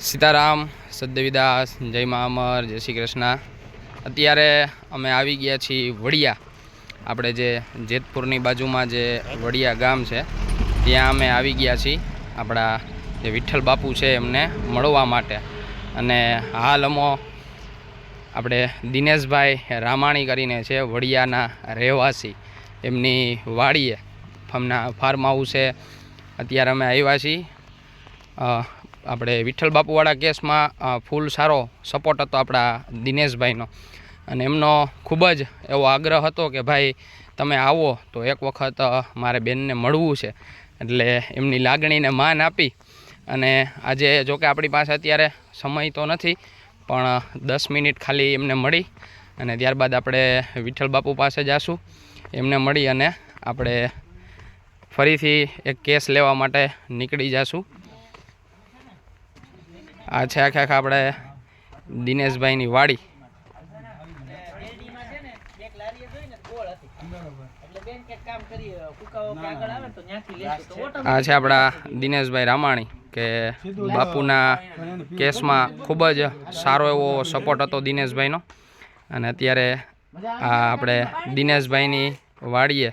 સીતારામ, સદ્યવિદાસ, જય મા અમર, જય શ્રી કૃષ્ણ. અત્યારે અમે આવી ગયા છીએ વડિયા. આપણે જે જેતપુરની બાજુમાં જે વડિયા ગામ છે, ત્યાં અમે આવી ગયા છીએ. આપણા જે વિઠ્ઠલ બાપુ છે એમને મળવા માટે. અને હાલ અમો આપણે દિનેશભાઈ રામાણી કરીને છે વડિયાના રહેવાસી. એમની વાડીએ ફમના ફાર્મ હાઉસે અત્યારે અમે આવ્યા છીએ. આપણે વિઠ્ઠલ બાપુવાળા કેસમાં ફૂલ સારો સપોર્ટ હતો આપણા દિનેશભાઈનો. અને એમનો ખૂબ જ એવો આગ્રહ હતો કે, ભાઈ, તમે આવો તો એક વખત મારે બેનને મળવું છે. એટલે એમની લાગણીને માન આપી. અને આજે જોકે આપણી પાસે અત્યારે સમય તો નથી, પણ દસ મિનિટ ખાલી એમને મળી અને ત્યારબાદ આપણે વિઠ્ઠલ બાપુ પાસે જાશું. એમને મળી અને આપણે ફરીથી એક કેસ લેવા માટે નીકળી જાશું. આ છે આખે આખા આપણે દિનેશભાઈની વાડી. આ છે આપણા દિનેશભાઈ રામાણી, કે બાપુના કેસમાં ખૂબ જ સારો એવો સપોર્ટ હતો દિનેશભાઈનો. અને અત્યારે આ આપણે દિનેશભાઈની વાડીએ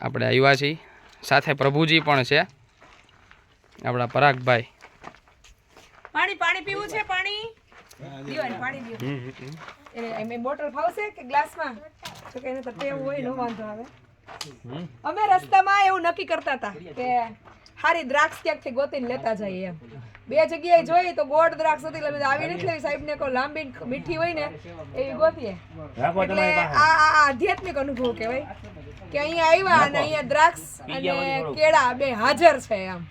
આપણે આવ્યા છીએ. સાથે પ્રભુજી પણ છે. આપણા પરાગભાઈ. પાણી પાણી પીવું છે પાણી? દીવો પાણી દીવો એને એમ બોટલ ફાવશે કે ગ્લાસમાં? તો કે એને તો ટેવ હોય નો વાંધો આવે. અમે રસ્તામાં એવું નક્કી કરતા હતા કે હારી દ્રાક્ષ ક્યાંકથી ગોતીને લેતા જઈએ એમ. બે જગ્યાએ જોઈએ તો ગોળ દ્રાક્ષ હતી એટલે આવી નથી લેવી. સાહેબ ને કોઈ લાંબી મીઠી હોય ને એવી ગોતીએ. એટલે આ આ આ આધ્યાત્મિક અનુભવ કહેવાય કે અહીંયા આવ્યા અને અહીંયા દ્રાક્ષ અને કેળા બે હાજર છે એમ.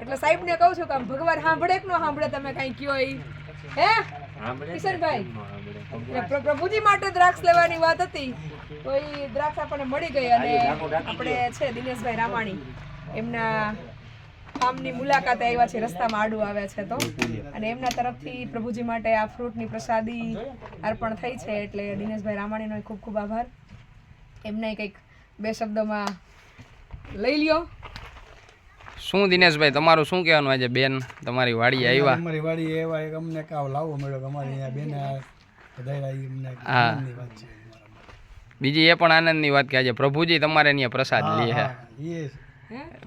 એટલે સાહેબ ને કહું છું કે આમ ભગવાન સાંભળે કે ન સાંભળે તમે કઈ કયો એ હે? કિશનભાઈ? પ્રભુજી માટે દ્રાક્ષ લેવાની વાત હતી. તો એ દ્રાક્ષ આપણને મળી ગઈ અને આપણે છે દિનેશભાઈ રામાણી. એમના ફાર્મની મુલાકાતે આવ્યા છે રસ્તામાં આડું આવ્યા છે તો. અને એમના તરફથી પ્રભુજી માટે આ ફ્રૂટની પ્રસાદી અર્પણ થઈ છે એટલે દિનેશભાઈ રામાણીનો ખૂબ ખૂબ આભાર. એમને કંઈક બે શબ્દોમાં લઈ લ્યો. શું દિનેશભાઈ તમારું શું કહેવાનું આજે બેન? તમારી વાડી આવ્યા. અમારી વાડી એવા એક અમને કાવ લાવો મળ્યો અમારી અહીંયા બેન હા. બીજી એ પણ આનંદની વાત કે આજે પ્રભુજી તમારે અહીંયા પ્રસાદ લે છે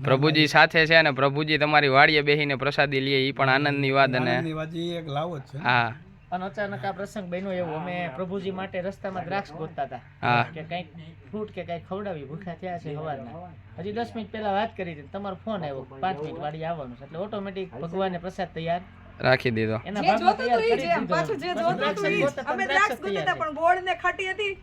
પ્રભુજી સાથે છે અને પ્રભુજી તમારી વાડીએ બેસીને પ્રસાદી લે એ પણ આનંદની વાત અને વાત એક લાવો છે હા. અને અચાનક આ પ્રસંગ બન્યો એવો. અમે પ્રભુજી માટે રસ્તામાં દ્રાક્ષ ગોતતા હતા. કે કંઈક ફ્રૂટ કે કંઈક ખવડાવી ભૂખ્યા થયા છે સવારના હજી દસ મિનિટ પહેલા વાત કરી હતી તમારો ફોન આવ્યો. પાંચ મિનિટ વાળી આવવાનું છે. એટલે ઓટોમેટિક ભગવાને પ્રસાદ તૈયાર રાખી દીધો. એના ભાગમાં તૈયાર કરી દીધો. પાછું જે જોતું દ્રાક્ષ હતું ઈ જ. ગોતતા અમે દ્રાક્ષ દ્રાક્ષ ગોતતા પણ ગોળ ને ખાટી હતી.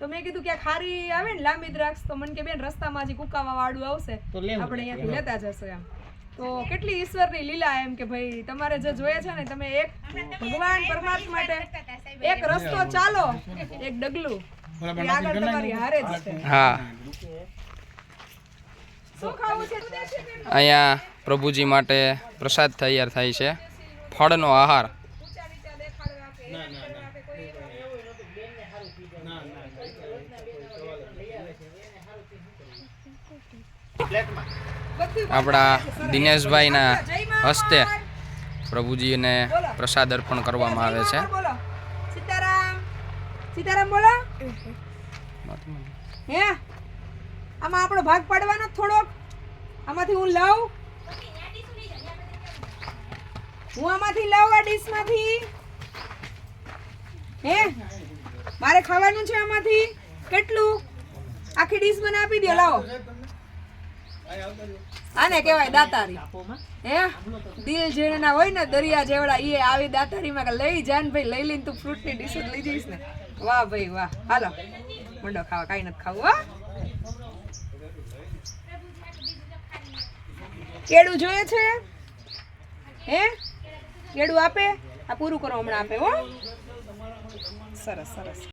તો મેં કીધું કે ખારી આવે ને લાંબી દ્રાક્ષ તો મને કે બેન રસ્તામાં જે કુકાવા વાળું આવશે. તો આપણે અહીંયાથી લેતા જશે એમ. તો કેટલી ઈશ્વરની લીલા એમ કે ભાઈ તમારે જે જોઈએ છે ને તમે એક ભગવાન પરમાત્મા માટે એક રસ્તો ચાલો એક ડગલું. આગળ તમારી હારે જ હા. શું ખાવું? અહીંયા પ્રભુજી માટે પ્રસાદ તૈયાર થાય છે. ફળનો આહાર ઊંચા નીચા દેખાડવા કે એમ કરવા કે કોઈ આપણા દિનેશભાઈના હસ્તે પ્રભુજીને પ્રસાદ અર્પણ કરવામાં આવે છે. સીતારામ. સીતારામ બોલો. હે? આમાં આપણો ભાગ પાડવાનો થોડોક. આમાંથી હું લઉં. હું આમાંથી લઉં આ ડીશમાંથી. હે? મારે ખાવાનું છે આમાંથી. કેટલું? આખી ડીશ મને આપી દો, લાવો. આને કહેવાય દાતારી. હે? દિલ જેના હોય ને દરિયા જેવડા એ આવી દાતારીમાં લઈ જાન ભાઈ, લઈ લઈને તું ફ્રૂટની ડીશ જ લઈ જઈશ ને. વાહ ભાઈ વાહ. હાલો. મંડો ખાવા કાંઈ નથી ખાવું, હા. કેળું જોઈએ છે? હે? કેળું આપે? આ પૂરું કરો હમણાં આપે, હો. સરસ સરસ.